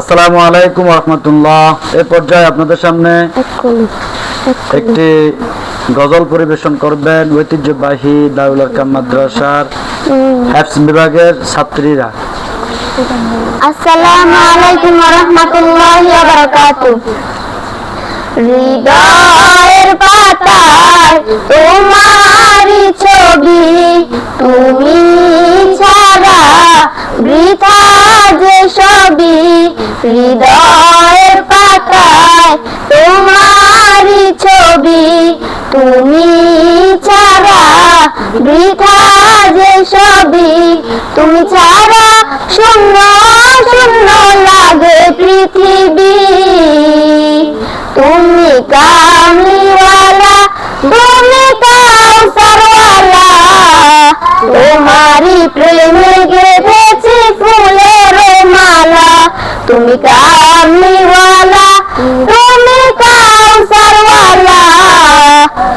আসসালামু আলাইকুম রহমতুল্লাহ। এ পর্যায়ে আপনাদের সামনে একটি গজল পরিবেশন করবেন ঐতিহ্যবাহী দারুল আরকাম মাদ্রাসার হ্যাফস বিভাগের ছাত্রীরা। আসসালামু আলাইকুম রহমতুল্লাহি ওয়া বারাকাতুহু। হৃদয়ের পাতায় যে সবই হৃদয়ের পাতায়। তোমারই ছবি তুমি ছাড়া বৃথা যে সবই। তুমি ছাড়া শূন্য শূন্য লাগে পৃথিবী। তুমি কামলিওয়ালা, তুমি কাউসারওয়ালা তুমি কামলিওয়ালা তুমি কাউসারওয়ালা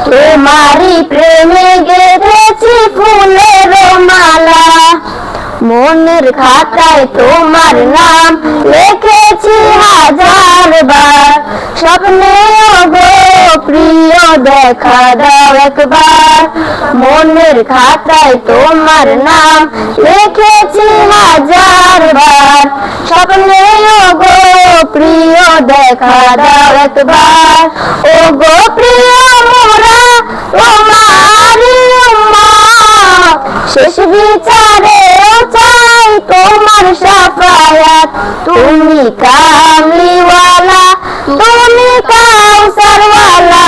তোমারই প্রেমে গেঁথেছি ফুলের মালা। মনের খাতায় তোমার নাম লিখেছি হাজার বার। স্বপ্নে গো প্রিয়, দেখা দাও একবার। মনের খাতায় তোমার নাম লিখেছি হাজার বার। স্বপ্নে গো প্রিয় দেখা দাও একবার। ও গো প্রিয় মোরা তোমারি শেষ বিচারে চাই তোমার সাফায়াত। তুমি কামলিওয়ালা, তুমি কাউসারওয়ালা।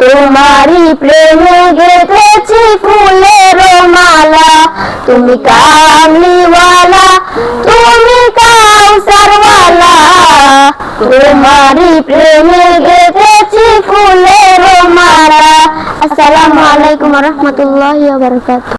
তোমারই প্রেমে গেঁথেছি ফুলের মালা। তুমি কামলিওয়ালা তোমারই প্রেমে গেঁথেছি ফুলের মালা। আসসালামু আলাইকুম রহমতুল্লাহ ওয়া বারাকাতুহু।